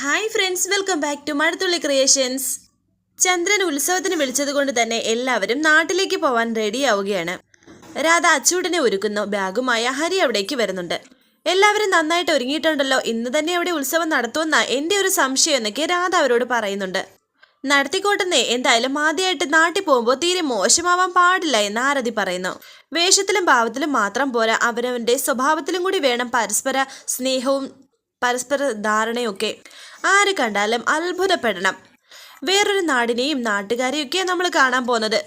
Hi friends welcome back to Mazhathulli creations Chandran ഉത്സവത്തിന് വിളിച്ചത് കൊണ്ട് തന്നെ എല്ലാവരും നാട്ടിലേക്ക് പോവാൻ റെഡിയാവുകയാണ് രാധ അച്ചൂടനെ ഒരുക്കുന്നു. ബാഗുമായ ഹരി അവിടേക്ക് വരുന്നുണ്ട്. എല്ലാവരും നന്നായിട്ട് ഒരുങ്ങിയിട്ടുണ്ടല്ലോ. ഇന്ന് തന്നെ അവിടെ ഉത്സവം നടത്തുമെന്ന എന്റെ ഒരു സംശയം എന്നൊക്കെ രാധ അവരോട് പറയുന്നുണ്ട്. നടത്തിക്കോട്ടെന്നേ. എന്തായാലും ആദ്യമായിട്ട് നാട്ടിൽ പോകുമ്പോൾ തീരെ മോശമാവാൻ പാടില്ല എന്ന് ആരതി പറയുന്നു. വേഷത്തിലും ഭാവത്തിലും മാത്രം പോരാ. അവരവന്റെ സ്വഭാവത്തിലും കൂടി വേണം പരസ്പര സ്നേഹവും പരസ്പര ധാരണയൊക്കെ ആര് കണ്ടാലും അത്ഭുതപ്പെടണം. വേറൊരു നാടിനെയും നാട്ടുകാരെയൊക്കെ നമ്മൾ കാണാൻ പോകുന്നത്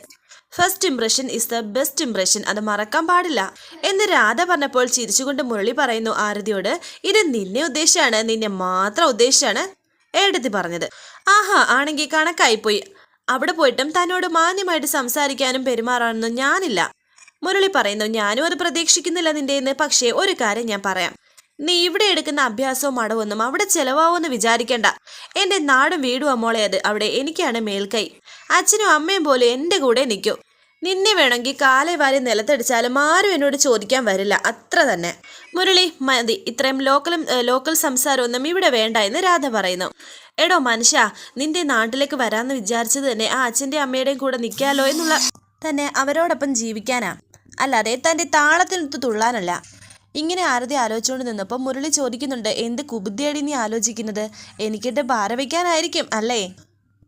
first impression is the best impression അത് മറക്കാൻ പാടില്ല. എന്ന് രാധ പറഞ്ഞപ്പോൾ ചിരിച്ചുകൊണ്ട് മുരളി പറയുന്നു ആരതിയോട് ഇത് നിന്നെ ഉദ്ദേശിച്ചാണ് നിന്നെ മാത്രം ഉദ്ദേശിച്ചാണ് ഏടത്തി പറഞ്ഞത്. ആഹാ ആണെങ്കിൽ കണക്കായിപ്പോയി. അവിടെ പോയിട്ടും തന്നോട് മാന്യമായിട്ട് സംസാരിക്കാനും പെരുമാറാനൊന്നും ഞാനില്ല. മുരളി പറയുന്നു ഞാനും അത് പ്രതീക്ഷിക്കുന്നില്ല നിന്റെ എന്ന് പക്ഷേ ഒരു കാര്യം ഞാൻ പറയാം. നീ ഇവിടെ എടുക്കുന്ന അഭ്യാസവും അടവൊന്നും അവിടെ ചെലവാവുമെന്ന് വിചാരിക്കണ്ട. എന്റെ നാടും വീടും അമ്മോളെ അത് അവിടെ എനിക്കാണ് മേൽക്കൈ. അച്ഛനും അമ്മയും പോലും എന്റെ കൂടെ നിൽക്കും. നിന്നെ വേണമെങ്കിൽ കാലേ വാരി നിലത്തടിച്ചാലും ആരും എന്നോട് ചോദിക്കാൻ വരില്ല. അത്ര തന്നെ. മുരളി മതി. ഇത്രയും ലോക്കലും ലോക്കൽ സംസാരമൊന്നും ഇവിടെ വേണ്ട എന്ന് രാധ പറയുന്നു. എടോ മനുഷ്യ നിന്റെ നാട്ടിലേക്ക് വരാമെന്ന് വിചാരിച്ചത് തന്നെ ആ അച്ഛന്റെ അമ്മയുടെയും കൂടെ നിൽക്കാലോ എന്നുള്ള തന്നെ അവരോടൊപ്പം ജീവിക്കാനാ. അല്ലാതെ തന്റെ താളത്തിനൊത്ത് തുള്ളാനല്ല. ഇങ്ങനെ ആരതി ആലോചിച്ചുകൊണ്ട് നിന്നപ്പോൾ മുരളി ചോദിക്കുന്നുണ്ട് എന്ത് കുബുദ്ധിയടി നീ ആലോചിക്കുന്നത്? എനിക്കിട്ട് ഭാര വയ്ക്കാനായിരിക്കും അല്ലേ?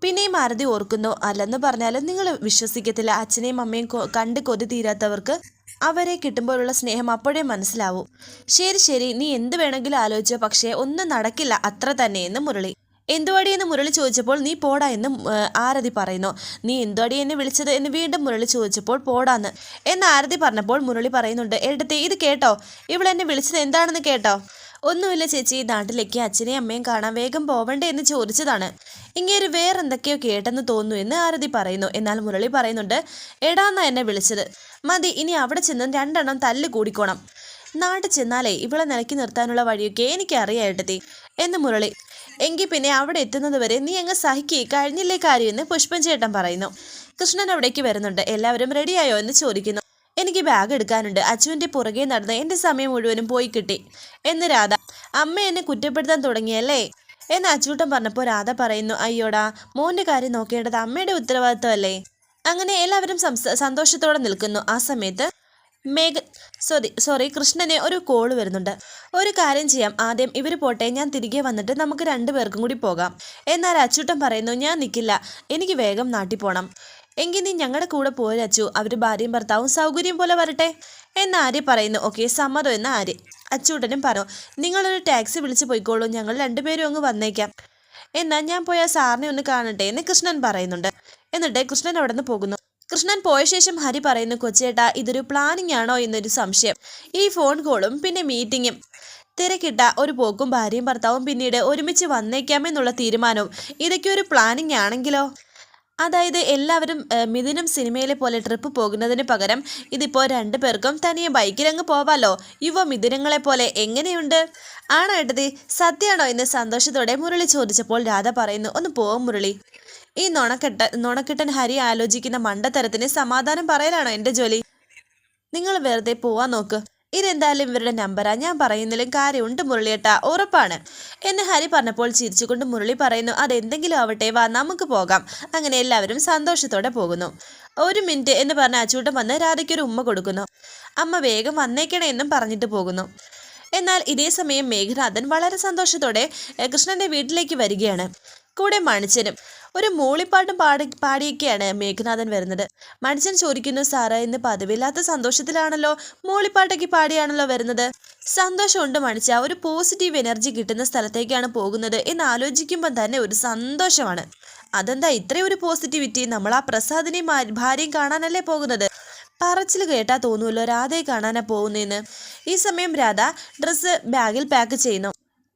പിന്നെയും ആരതി ഓർക്കുന്നു അല്ലെന്ന് പറഞ്ഞാലും നിങ്ങൾ വിശ്വസിക്കത്തില്ല. അച്ഛനെയും അമ്മയും കണ്ട് കൊതി തീരാത്തവർക്ക് അവരെ കിട്ടുമ്പോഴുള്ള സ്നേഹം അപ്പോഴേ മനസ്സിലാവൂ. ശരി ശരി നീ എന്ത് വേണമെങ്കിലും ആലോചിച്ചോ പക്ഷേ ഒന്നും നടക്കില്ല. അത്ര തന്നെയെന്ന് മുരളി. എന്തുവാടി എന്ന് മുരളി ചോദിച്ചപ്പോൾ നീ പോടാ എന്ന് ആരതി പറയുന്നു. നീ എന്തുവാടി എന്നെ വിളിച്ചത് എന്ന് വീണ്ടും മുരളി ചോദിച്ചപ്പോൾ പോടാന്ന് എന്ന് ആരതി പറഞ്ഞപ്പോൾ മുരളി പറയുന്നുണ്ട് എടുത്തേ ഇത് കേട്ടോ. ഇവളെന്നെ വിളിച്ചത് എന്താണെന്ന് കേട്ടോ. ഒന്നുമില്ല ചേച്ചി നാട്ടിലേക്ക് അച്ഛനെയും അമ്മയും കാണാൻ വേഗം പോവണ്ടേ എന്ന് ചോദിച്ചതാണ്. ഇങ്ങേര് വേറെന്തൊക്കെയോ കേട്ടെന്ന് തോന്നുന്നു എന്ന് ആരതി പറയുന്നു. എന്നാൽ മുരളി പറയുന്നുണ്ട് എടാന്നാ എന്നെ വിളിച്ചത്. മതി ഇനി അവിടെ ചെന്ന് രണ്ടെണ്ണം തല്ല് കൂടിക്കോണം. നാട്ടിൽ ചെന്നാലേ ഇവളെ നിലക്കി നിർത്താനുള്ള വഴിയൊക്കെ എനിക്കറിയാം ഏട്ടത്തി എന്ന് മുരളി എങ്കിൽ പിന്നെ അവിടെ എത്തുന്നത് വരെ നീ അങ്ങ് സഹിക്കേ കഴിഞ്ഞില്ലേ കാര്യം എന്ന് പുഷ്പൻ ചേട്ടൻ പറയുന്നു. കൃഷ്ണൻ അവിടേക്ക് വരുന്നുണ്ട്. എല്ലാവരും റെഡിയായോ എന്ന് ചോദിക്കുന്നു. എനിക്ക് ബാഗ് എടുക്കാനുണ്ട്. അച്ചുവിന്റെ പുറകെ നടന്ന് എന്റെ സമയം മുഴുവനും പോയി കിട്ടി. എന്ന് രാധ അമ്മ എന്നെ കുറ്റപ്പെടുത്താൻ തുടങ്ങിയല്ലേ? എന്ന് അച്ചൂട്ടൻ പറഞ്ഞപ്പോൾ രാധ പറയുന്നു അയ്യോടാ മോന്റെ കാര്യം നോക്കേണ്ടത് അമ്മയുടെ ഉത്തരവാദിത്തമല്ലേ അങ്ങനെ എല്ലാവരും സന്തോഷത്തോടെ നിൽക്കുന്നു. ആ സമയത്ത് മേഘ സോറി സോറി കൃഷ്ണനെ ഒരു കോൾ വരുന്നുണ്ട്. ഒരു കാര്യം ചെയ്യാം. ആദ്യം ഇവർ പോട്ടെ ഞാൻ തിരികെ വന്നിട്ട് നമുക്ക് രണ്ടുപേർക്കും കൂടി പോകാം. എന്നാൽ അച്ചൂട്ടൻ പറയുന്നു ഞാൻ നിൽക്കില്ല എനിക്ക് വേഗം നാട്ടിൽ പോകണം എങ്കിൽ നീ ഞങ്ങളുടെ കൂടെ പോര് അച്ചു. അവർ ഭാര്യയും ഭർത്താവും സൗകര്യം പോലെ വരട്ടെ. എന്ന് ആര്യ പറയുന്നു. ഓക്കെ സമ്മതം എന്ന് ആര്യ അച്ചൂട്ടനും പറഞ്ഞു. നിങ്ങളൊരു ടാക്സി വിളിച്ച് പോയിക്കോളൂ. ഞങ്ങൾ രണ്ടുപേരും അങ്ങ് വന്നേക്കാം. എന്നാൽ ഞാൻ പോയ സാറിനെ ഒന്ന് കാണട്ടെ എന്ന് കൃഷ്ണൻ പറയുന്നുണ്ട്. എന്നിട്ട് കൃഷ്ണൻ അവിടെ നിന്ന് പോകുന്നു. കൃഷ്ണൻ പോയ ശേഷം ഹരി പറയുന്ന കൊച്ചേട്ട ഇതൊരു പ്ലാനിംഗ് ആണോ എന്നൊരു സംശയം. ഈ ഫോൺ കോളും പിന്നെ മീറ്റിങ്ങും തിരക്കിട്ട ഒരു പോക്കും ഭാര്യയും ഭർത്താവും പിന്നീട് ഒരുമിച്ച് വന്നേക്കാമെന്നുള്ള തീരുമാനവും ഇതൊക്കെ ഒരു പ്ലാനിംഗ് ആണെങ്കിലോ? അതായത് എല്ലാവരും മിഥുനും സിനിമയിലെ പോലെ ട്രിപ്പ് പോകുന്നതിന് പകരം ഇതിപ്പോൾ രണ്ടു പേർക്കും തനിയെ ബൈക്കിലങ്ങ് പോവാലോ? യുവ മിഥുനങ്ങളെ പോലെ എങ്ങനെയുണ്ട്? ആണോ ഏട്ടതി സത്യമാണോ എന്ന് സന്തോഷത്തോടെ മുരളി ചോദിച്ചപ്പോൾ രാധ പറയുന്നു ഒന്ന് പോവും മുരളി. ഈ നുണക്കെട്ട നുണക്കെട്ടൻ ഹരി ആലോചിക്കുന്ന മണ്ടത്തരത്തിന് സമാധാനം പറയലാണോ എന്റെ ജോലി? നിങ്ങൾ വെറുതെ പോവാൻ നോക്ക്. ഇതെന്തായാലും ഇവരുടെ നമ്പറാ. ഞാൻ പറയുന്നതിലും കാര്യമുണ്ട് മുരളിയേട്ടാ. ഉറപ്പാണ്. എന്ന് ഹരി പറഞ്ഞപ്പോൾ ചിരിച്ചുകൊണ്ട് മുരളി പറയുന്നു അതെന്തെങ്കിലും ആവട്ടെ വാ നമുക്ക് പോകാം. അങ്ങനെ എല്ലാവരും സന്തോഷത്തോടെ പോകുന്നു. ഒരു മിനിറ്റ് എന്ന് പറഞ്ഞ അച്ചൂട്ടൻ വന്ന് രാധയ്ക്കൊരു ഉമ്മ കൊടുക്കുന്നു. അമ്മ വേഗം വന്നേക്കണേ എന്നും പറഞ്ഞിട്ട് പോകുന്നു. എന്നാൽ ഇതേ സമയം മേഘനാഥൻ വളരെ സന്തോഷത്തോടെ കൃഷ്ണന്റെ വീട്ടിലേക്ക് വരികയാണ്. കൂടെ മണിച്ചനും ഒരു മൂളിപ്പാട്ടും പാടി പാടിയൊക്കെയാണ് മേഘനാഥൻ വരുന്നത്. മനുഷ്യൻ ചോദിക്കുന്നു സാറേ ഇന്ന് പതിവില്ലാത്ത സന്തോഷത്തിലാണല്ലോ മൂളിപ്പാട്ടൊക്കെ പാടിയാണല്ലോ വരുന്നത്? സന്തോഷമുണ്ട് മണിച്ച ഒരു പോസിറ്റീവ് എനർജി കിട്ടുന്ന സ്ഥലത്തേക്കാണ് പോകുന്നത് എന്ന് ആലോചിക്കുമ്പോൾ തന്നെ ഒരു സന്തോഷമാണ്. അതെന്താ ഇത്രയും ഒരു പോസിറ്റിവിറ്റി? നമ്മൾ ആ പ്രസാദിനെയും ഭാര്യയും കാണാനല്ലേ പോകുന്നത്? പറച്ചിൽ കേട്ടാ തോന്നുമല്ലോ രാധയെ കാണാനാ പോകുന്നതെന്ന് ഈ സമയം രാധ ഡ്രസ്സ് ബാഗിൽ പാക്ക് ചെയ്യുന്നു.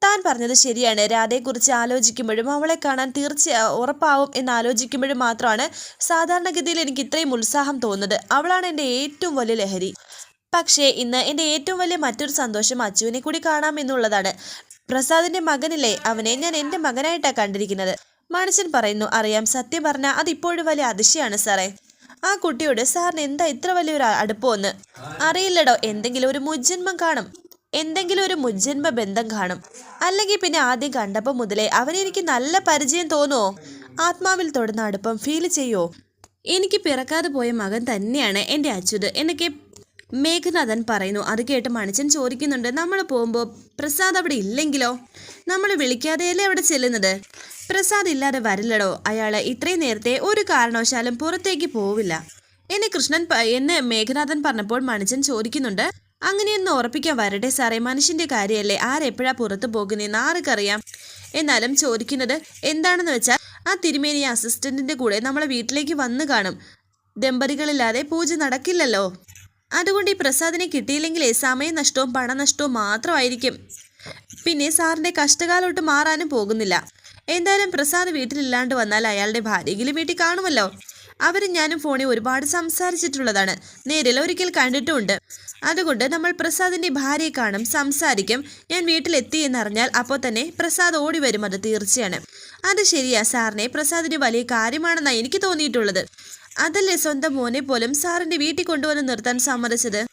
താൻ പറഞ്ഞത് ശരിയാണ്. രാധയെക്കുറിച്ച് ആലോചിക്കുമ്പോഴും അവളെ കാണാൻ തീർച്ച ഉറപ്പാവും എന്ന് ആലോചിക്കുമ്പോഴും മാത്രമാണ് സാധാരണഗതിയിൽ എനിക്ക് ഇത്രയും ഉത്സാഹം തോന്നുന്നത്. അവളാണ് എന്റെ ഏറ്റവും വലിയ ലഹരി. പക്ഷേ ഇന്ന് എന്റെ ഏറ്റവും വലിയ മറ്റൊരു സന്തോഷം അച്ചുവിനെ കൂടി കാണാമെന്നുള്ളതാണ് പ്രസാദിന്റെ മകനില്ലേ? അവനെ ഞാൻ എന്റെ മകനായിട്ടാണ് കണ്ടിരിക്കുന്നത്. മനുഷ്യൻ പറയുന്നു അറിയാം. സത്യം പറഞ്ഞാൽ അതിപ്പോഴും വലിയ അതിശയാണ് സാറേ. ആ കുട്ടിയോട് സാറിന് എന്താ ഇത്ര വലിയൊരു അടുപ്പമെന്ന് അറിയില്ലടോ. എന്തെങ്കിലും ഒരു മുജ്ജന്മം കാണും. എന്തെങ്കിലും ഒരു മുജ്ജന്മ ബന്ധം കാണും. അല്ലെങ്കിൽ പിന്നെ ആദ്യം കണ്ടപ്പോൾ മുതലേ അവനെ എനിക്ക് നല്ല പരിചയം തോന്നുമോ ആത്മാവിൽ തൊടുന്ന അടുപ്പം ഫീൽ ചെയ്യുമോ എനിക്ക് പിറക്കാതെ പോയ മകൻ തന്നെയാണ് എന്റെ അച്യുത് എന്നൊക്കെ മേഘനാഥൻ പറയുന്നു. അത് കേട്ട് മണിച്ചൻ ചോദിക്കുന്നുണ്ട് നമ്മൾ പോകുമ്പോൾ പ്രസാദ് അവിടെ ഇല്ലെങ്കിലോ? നമ്മൾ വിളിക്കാതെയല്ലേ അവിടെ ചെല്ലുന്നത്? പ്രസാദ് ഇല്ലാതെ വരില്ലടോ? അയാൾ ഇത്രയും നേരത്തെ ഒരു കാരണവശാലും പുറത്തേക്ക് പോവില്ല. എന്നെ കൃഷ്ണൻ എന്ന് മേഘനാഥൻ പറഞ്ഞപ്പോൾ മണിച്ചൻ ചോദിക്കുന്നുണ്ട് അങ്ങനെയൊന്ന് ഉറപ്പിക്കാൻ വരട്ടെ സാറേ. മനുഷ്യന്റെ കാര്യമല്ലേ? ആരെപ്പോഴാ പുറത്തു പോകുന്നതെന്ന് ആർക്കറിയാം എന്നാലും ചോദിക്കുന്നത് എന്താണെന്ന് വെച്ചാൽ ആ തിരുമേനി അസിസ്റ്റന്റിന്റെ കൂടെ നമ്മളെ വീട്ടിലേക്ക് വന്നു കാണും. ദമ്പതികളില്ലാതെ പൂജ നടക്കില്ലല്ലോ. അതുകൊണ്ട് ഈ പ്രസാദിനെ കിട്ടിയില്ലെങ്കിലേ സമയനഷ്ടവും പണനഷ്ടവും മാത്രമായിരിക്കും. പിന്നെ സാറിന്റെ കഷ്ടകാലോട്ട് മാറാനും പോകുന്നില്ല. എന്തായാലും പ്രസാദ് വീട്ടിലില്ലാണ്ട് വന്നാൽ അയാളുടെ ഭാര്യയെങ്കിലും വീട്ടിൽ കാണുമല്ലോ. അവരും ഞാനും ഫോണിൽ ഒരുപാട് സംസാരിച്ചിട്ടുള്ളതാണ്. നേരിൽ ഒരിക്കൽ കണ്ടിട്ടുമുണ്ട്. അതുകൊണ്ട് നമ്മൾ പ്രസാദിന്റെ ഭാര്യയെ കാണും സംസാരിക്കും. ഞാൻ വീട്ടിലെത്തി എന്നറിഞ്ഞാൽ അപ്പോൾ തന്നെ പ്രസാദ് ഓടി വരും അത് തീർച്ചയാണ്. അത് ശരിയാ സാറിനെ പ്രസാദിന് വലിയ കാര്യമാണെന്നാണ് എനിക്ക് തോന്നിയിട്ടുള്ളത്. അതല്ലേ സ്വന്തം മോനെ പോലും സാറിന്റെ വീട്ടിൽ കൊണ്ടുവന്ന് നിർത്താൻ സമ്മതിച്ചത്?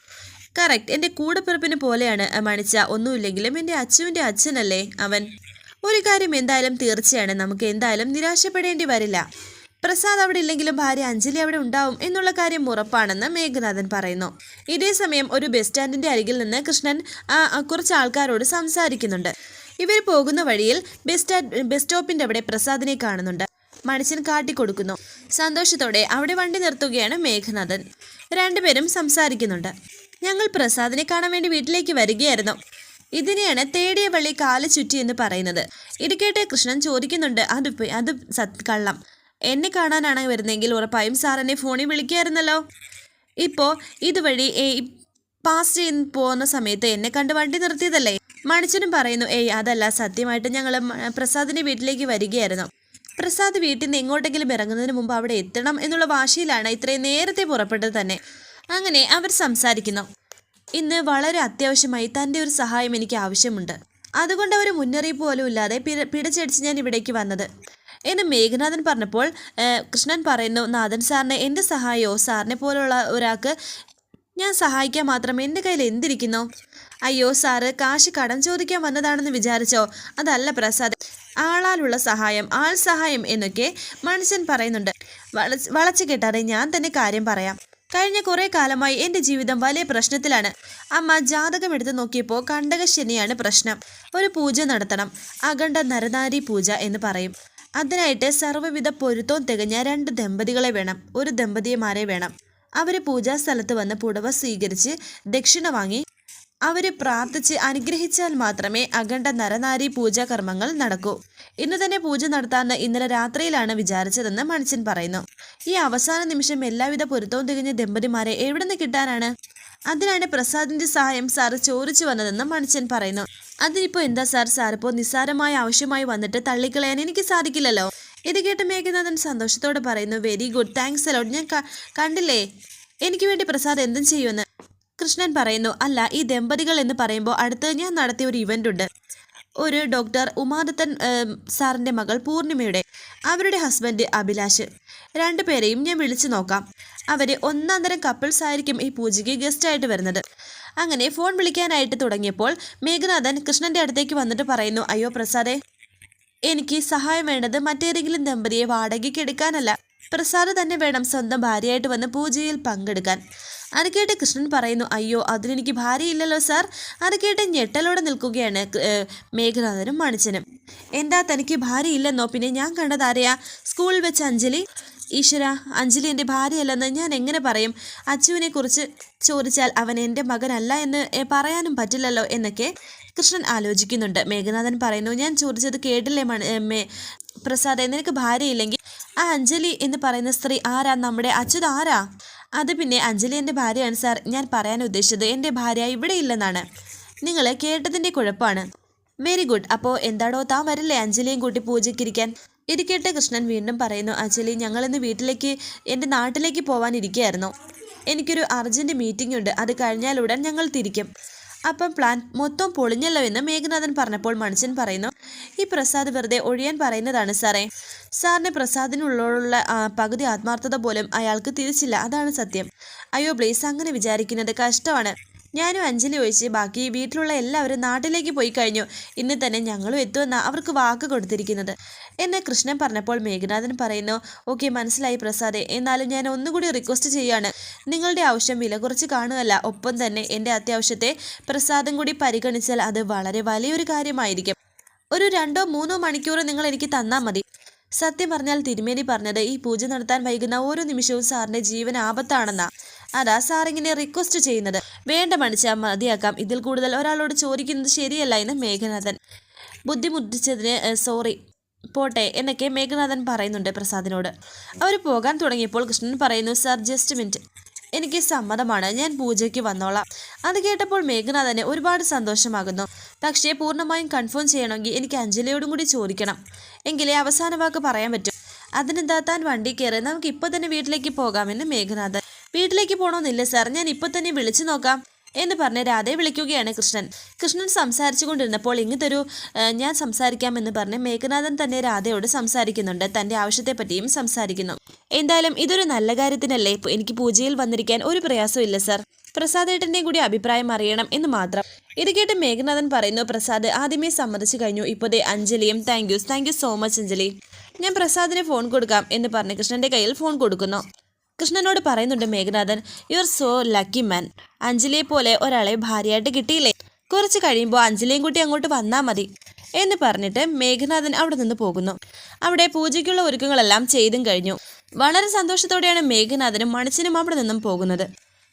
കറക്റ്റ് എന്റെ കൂടപ്പിറപ്പിന് പോലെയാണ് മണിച്ച. ഒന്നുമില്ലെങ്കിലും എന്റെ അച്ഛന്റെ അച്ഛനല്ലേ അവൻ. ഒരു കാര്യം എന്തായാലും തീർച്ചയാണ്. നമുക്ക് എന്തായാലും നിരാശപ്പെടേണ്ടി വരില്ല. പ്രസാദ് അവിടെ ഇല്ലെങ്കിലും ഭാര്യ അഞ്ജലി അവിടെ ഉണ്ടാവും എന്നുള്ള കാര്യം ഉറപ്പാണെന്ന് മേഘനാഥൻ പറയുന്നു. ഇതേ സമയം ഒരു ബസ് സ്റ്റാൻഡിന്റെ അരികിൽ നിന്ന് കൃഷ്ണൻ കുറച്ച് ആൾക്കാരോട് സംസാരിക്കുന്നുണ്ട്. ഇവർ പോകുന്ന വഴിയിൽ ബസ് സ്റ്റാൻഡ് ബസ് സ്റ്റോപ്പിന്റെ അവിടെ പ്രസാദിനെ കാണുന്നുണ്ട്. മണിച്ചൻ കാട്ടിക്കൊടുക്കുന്നു. സന്തോഷത്തോടെ അവിടെ വണ്ടി നിർത്തുകയാണ് മേഘനാഥൻ. രണ്ടുപേരും സംസാരിക്കുന്നുണ്ട്. ഞങ്ങൾ പ്രസാദിനെ കാണാൻ വേണ്ടി വീട്ടിലേക്ക് വരികയായിരുന്നു. ഇതിനെയാണ് തേടിയ വള്ളി കാല ചുറ്റി എന്ന് പറയുന്നത്. ഇത് കേട്ട് കൃഷ്ണൻ ചോദിക്കുന്നുണ്ട് അത് അത് സത് കള്ളം. എന്നെ കാണാനാണ് വരുന്നതെങ്കിൽ ഉറപ്പായും സാർ എന്നെ ഫോണിൽ വിളിക്കായിരുന്നല്ലോ. ഇപ്പോൾ ഇതുവഴി ഏ- പാസ് ചെയ്ത് പോകുന്ന സമയത്ത് എന്നെ കണ്ട് വണ്ടി നിർത്തിയതല്ലേ? മണിച്ചനും പറയുന്നു ഏയ് അതല്ല സത്യമായിട്ട് ഞങ്ങൾ പ്രസാദിന്റെ വീട്ടിലേക്ക് വരികയായിരുന്നു. പ്രസാദ് വീട്ടിൽ നിന്ന് എങ്ങോട്ടെങ്കിലും ഇറങ്ങുന്നതിന് മുമ്പ് അവിടെ എത്തണം എന്നുള്ള വാശിയിലാണ് ഇത്രയും നേരത്തെ പുറപ്പെട്ടത് തന്നെ. അങ്ങനെ അവർ സംസാരിക്കുന്നു. ഇന്ന് വളരെ അത്യാവശ്യമായി തന്റെ ഒരു സഹായം എനിക്ക് ആവശ്യമുണ്ട്. അതുകൊണ്ട് അവർ മുന്നറിയിപ്പ് പോലും ഇല്ലാതെ പിട- പിടിച്ചടിച്ച് ഞാൻ ഇവിടേക്ക് വന്നത്. എന്ന് മേഘനാഥൻ പറഞ്ഞപ്പോൾ കൃഷ്ണൻ പറയുന്നു നാഥൻ സാറിനെ എന്റെ സഹായമോ സാറിനെ പോലുള്ള ഒരാൾക്ക് ഞാൻ സഹായിക്കാൻ മാത്രം എന്റെ കയ്യിൽ എന്തിരിക്കുന്നു? അയ്യോ സാറ് കാശ് കടം ചോദിക്കാൻ വന്നതാണെന്ന് വിചാരിച്ചോ? അതല്ല പ്രസാദ് ആളാലുള്ള സഹായം ആൾ സഹായം എന്നൊക്കെ മനുഷ്യൻ പറയുന്നുണ്ട്. വളച്ച് വളച്ചു കെട്ടാതെ ഞാൻ തന്നെ കാര്യം പറയാം. കഴിഞ്ഞ കുറേ കാലമായി എന്റെ ജീവിതം വലിയ പ്രശ്നത്തിലാണ്. അമ്മ ജാതകം എടുത്ത് നോക്കിയപ്പോൾ കണ്ടകശനിയാണ് പ്രശ്നം. ഒരു പൂജ നടത്തണം. അഖണ്ഡ നരനാരി പൂജ എന്ന് പറയും. അതിനായിട്ട് സർവവിധ പൊരുത്തവും തികഞ്ഞ രണ്ട് ദമ്പതികളെ വേണം. ഒരു ദമ്പതിമാരെ വേണം. അവർ പൂജാസ്ഥലത്ത് വന്ന് പുടവ സ്വീകരിച്ച് ദക്ഷിണ വാങ്ങി അവരെ പ്രാർത്ഥിച്ച് അനുഗ്രഹിച്ചാൽ മാത്രമേ അഖണ്ഡ നരനാരി പൂജാ കർമ്മങ്ങൾ നടക്കൂ. ഇന്ന് തന്നെ പൂജ നടത്താമെന്ന് ഇന്നലെ രാത്രിയിലാണ് വിചാരിച്ചതെന്ന് മണിച്ചൻ പറയുന്നു. ഈ അവസാന നിമിഷം എല്ലാവിധ പൊരുത്തവും തികഞ്ഞ ദമ്പതിമാരെ എവിടെ നിന്ന് കിട്ടാനാണ്? അതിനാണ് പ്രസാദിന്റെ സഹായം സാറ് ചോദിച്ചു വന്നതെന്ന് മണിച്ചൻ പറയുന്നു. അതിനിപ്പോ എന്താ സാർ? ഇപ്പോൾ നിസ്സാരമായ ആവശ്യമായി വന്നിട്ട് തള്ളിക്കളയാൻ എനിക്ക് സാധിക്കില്ലല്ലോ. ഇത് കേട്ട് മേഘനാഥൻ സന്തോഷത്തോടെ പറയുന്നു വെരി ഗുഡ്. താങ്ക്സ് അലോട്ട് ഞാൻ കണ്ടില്ലേ? എനിക്ക് വേണ്ടി പ്രസാദ് എന്തും ചെയ്യുമെന്ന്. കൃഷ്ണൻ പറയുന്നു അല്ല ഈ ദമ്പതികൾ എന്ന് പറയുമ്പോൾ അടുത്ത് ഞാൻ നടത്തിയ ഒരു ഇവന്റ് ഉണ്ട്. ഒരു ഡോക്ടർ ഉമാദത്തൻ സാറിന്റെ മകൾ പൂർണിമയുടെ അവരുടെ ഹസ്ബൻഡ് അഭിലാഷ്. രണ്ടുപേരെയും ഞാൻ വിളിച്ചു നോക്കാം. അവർ ഒന്നാം തരം കപ്പിൾസ് ആയിരിക്കും ഈ പൂജയ്ക്ക് ഗസ്റ്റായിട്ട് വരുന്നത്. അങ്ങനെ ഫോൺ വിളിക്കാനായിട്ട് തുടങ്ങിയപ്പോൾ മേഘനാഥൻ കൃഷ്ണന്റെ അടുത്തേക്ക് വന്നിട്ട് പറയുന്നു അയ്യോ പ്രസാദേ എനിക്ക് സഹായം വേണ്ടത് മറ്റേതെങ്കിലും ദമ്പതിയെ വാടകയ്ക്ക് എടുക്കാനല്ല. പ്രസാദ് തന്നെ വേണം സ്വന്തം ഭാര്യയായിട്ട് വന്ന് പൂജയിൽ പങ്കെടുക്കാൻ. അത് കേട്ട് കൃഷ്ണൻ പറയുന്നു അയ്യോ അതിനെനിക്ക് ഭാര്യയില്ലല്ലോ സാർ. അത് കേട്ട് ഞെട്ടലോടെ നിൽക്കുകയാണ് മേഘനാഥനും മണിച്ചനും. എന്താ തനിക്ക് ഭാര്യയില്ലെന്നോ? പിന്നെ ഞാൻ കണ്ടതാരെയാ സ്കൂളിൽ വെച്ച് അഞ്ജലി? ഈശ്വര അഞ്ജലി എന്റെ ഭാര്യയല്ലെന്ന് ഞാൻ എങ്ങനെ പറയും? അച്ചുവിനെ കുറിച്ച് ചോദിച്ചാൽ അവൻ എന്റെ മകനല്ല എന്ന് പറയാനും പറ്റില്ലല്ലോ എന്നൊക്കെ കൃഷ്ണൻ ആലോചിക്കുന്നുണ്ട്. മേഘനാഥൻ പറയുന്നു ഞാൻ ചോദിച്ചത് കേട്ടില്ലേ മണി പ്രസാദ് നിനക്ക് ഭാര്യയില്ലെങ്കിൽ ആ അഞ്ജലി എന്ന് പറയുന്ന സ്ത്രീ ആരാ? നമ്മുടെ അച്യുത് ആരാ? അത് പിന്നെ അഞ്ജലി എന്റെ ഭാര്യയാണ് സാർ. ഞാൻ പറയാൻ ഉദ്ദേശിച്ചത് എന്റെ ഭാര്യ ഇവിടെ ഇല്ലെന്നാണ്. നിങ്ങൾ കേട്ടതിന്റെ കുഴപ്പമാണ്. Very good. അപ്പോൾ എന്താടോ താൻ വരില്ലേ അഞ്ജലിയും കൂട്ടി പൂജയ്ക്കിരിക്കാൻ? ഇത് കേട്ട് കൃഷ്ണൻ വീണ്ടും പറയുന്നു അഞ്ജലി ഞങ്ങളിന്ന് വീട്ടിലേക്ക് എന്റെ നാട്ടിലേക്ക് പോവാനിരിക്കുകയായിരുന്നു. എനിക്കൊരു അർജന്റ് മീറ്റിംഗ് ഉണ്ട്. അത് കഴിഞ്ഞാലുടൻ ഞങ്ങൾ തിരിക്കും. അപ്പം പ്ലാൻ മൊത്തം പൊളിഞ്ഞല്ലോ എന്ന് മേഘനാഥൻ പറഞ്ഞപ്പോൾ മനുഷ്യൻ പറയുന്നു ഈ പ്രസാദ് വെറുതെ ഒഴിയാൻ പറയുന്നതാണ് സാറേ. സാറിന് പ്രസാദിനുള്ളോടുള്ള പകുതി ആത്മാർത്ഥത പോലും അയാൾക്ക് തിരിച്ചില്ല. അതാണ് സത്യം. അയ്യോ പ്ലീസ് അങ്ങനെ വിചാരിക്കുന്നത് കഷ്ടമാണ്. ഞാനും അഞ്ജലി ഒഴിച്ച് ബാക്കി വീട്ടിലുള്ള എല്ലാവരും നാട്ടിലേക്ക് പോയി കഴിഞ്ഞു. ഇന്ന് തന്നെ ഞങ്ങളും എത്തുമെന്ന അവർക്ക് വാക്ക് കൊടുത്തിരിക്കുന്നത്. എന്നെ കൃഷ്ണൻ പറഞ്ഞപ്പോൾ മേഘനാഥൻ പറയുന്നു ഓക്കെ മനസ്സിലായി പ്രസാദെ. എന്നാലും ഞാൻ ഒന്നുകൂടി റിക്വസ്റ്റ് ചെയ്യാണ് നിങ്ങളുടെ ആവശ്യം വില കുറച്ച് കാണുകയല്ല. ഒപ്പം തന്നെ എന്റെ അത്യാവശ്യത്തെ പ്രസാദം കൂടി പരിഗണിച്ചാൽ അത് വളരെ വലിയൊരു കാര്യമായിരിക്കും. ഒരു രണ്ടോ മൂന്നോ മണിക്കൂർ നിങ്ങൾ എനിക്ക് തന്നാൽ മതി. സത്യം പറഞ്ഞാൽ തിരുമേനി പറഞ്ഞത് ഈ പൂജ നടത്താൻ വൈകുന്ന ഓരോ നിമിഷവും സാറിന്റെ ജീവൻ ആപത്താണെന്നാ. അതാ സാർ ഇങ്ങനെ റിക്വസ്റ്റ് ചെയ്യുന്നത്. വേണ്ട മണിച്ച മതിയാക്കാം. ഇതിൽ കൂടുതൽ ഒരാളോട് ചോദിക്കുന്നത് ശരിയല്ല എന്ന് മേഘനാഥൻ ബുദ്ധിമുട്ടിച്ചതിന് സോറി പോട്ടെ എന്നൊക്കെ മേഘനാഥൻ പറയുന്നുണ്ട് പ്രസാദിനോട്. അവർ പോകാൻ തുടങ്ങിയപ്പോൾ കൃഷ്ണൻ പറയുന്നു സാർ ജസ്റ്റ് മിനിറ്റ് എനിക്ക് സമ്മതമാണ്. ഞാൻ പൂജയ്ക്ക് വന്നോളാം. അത് കേട്ടപ്പോൾ മേഘനാഥന് ഒരുപാട് സന്തോഷമാകുന്നു. പക്ഷേ പൂർണമായും കൺഫേം ചെയ്യണമെങ്കിൽ എനിക്ക് അഞ്ജലിയോടും കൂടി ചോദിക്കണം. എങ്കിലേ അവസാന വാക്ക് പറയാൻ പറ്റൂ. അതിനെന്താ താൻ വണ്ടി കയറി നമുക്ക് ഇപ്പോൾ തന്നെ വീട്ടിലേക്ക് പോകാമെന്ന് മേഘനാഥൻ. വീട്ടിലേക്ക് പോകണമെന്നില്ല സാർ. ഞാൻ ഇപ്പോൾ തന്നെ വിളിച്ചു നോക്കാം എന്ന് പറഞ്ഞ് രാധയെ വിളിക്കുകയാണ് കൃഷ്ണൻ. കൃഷ്ണൻ സംസാരിച്ചു കൊണ്ടിരുന്നപ്പോൾ ഇങ്ങനത്തൊരു ഞാൻ സംസാരിക്കാമെന്ന് പറഞ്ഞ് മേഘനാഥൻ തന്നെ രാധയോട് സംസാരിക്കുന്നുണ്ട്. തന്റെ ആവശ്യത്തെപ്പറ്റിയും സംസാരിക്കുന്നു. എന്തായാലും ഇതൊരു നല്ല കാര്യത്തിനല്ലേ? ഇപ്പൊ എനിക്ക് പൂജയിൽ വന്നിരിക്കാൻ ഒരു പ്രയാസവും ഇല്ല സാർ. പ്രസാദേട്ടന്റെയും കൂടി അഭിപ്രായം അറിയണം എന്ന് മാത്രം. ഇത് കേട്ട് മേഘനാഥൻ പറയുന്നു പ്രസാദ് ആദ്യമേ സമ്മതിച്ചു കഴിഞ്ഞു. ഇപ്പോഴത്തെ അഞ്ജലിയും thank you thank you so much Anjali. ഞാൻ പ്രസാദിന് ഫോൺ കൊടുക്കാം എന്ന് പറഞ്ഞ് കൃഷ്ണന്റെ കയ്യിൽ ഫോൺ കൊടുക്കുന്നു. കൃഷ്ണനോട് പറയുന്നുണ്ട് Meghanathan you are so lucky man അഞ്ജലിയെ പോലെ ഒരാളെ ഭാര്യയായിട്ട് കിട്ടിയില്ലേ? കുറച്ച് കഴിയുമ്പോൾ അഞ്ജലിയും കൂട്ടി അങ്ങോട്ട് വന്നാൽ മതി. എന്ന് പറഞ്ഞിട്ട് മേഘനാഥൻ അവിടെ നിന്ന് പോകുന്നു. അവിടെ പൂജയ്ക്കുള്ള ഒരുക്കങ്ങളെല്ലാം ചെയ്തും കഴിഞ്ഞു. വളരെ സന്തോഷത്തോടെയാണ് മേഘനാഥനും മണിച്ചനും അവിടെ നിന്നും പോകുന്നത്.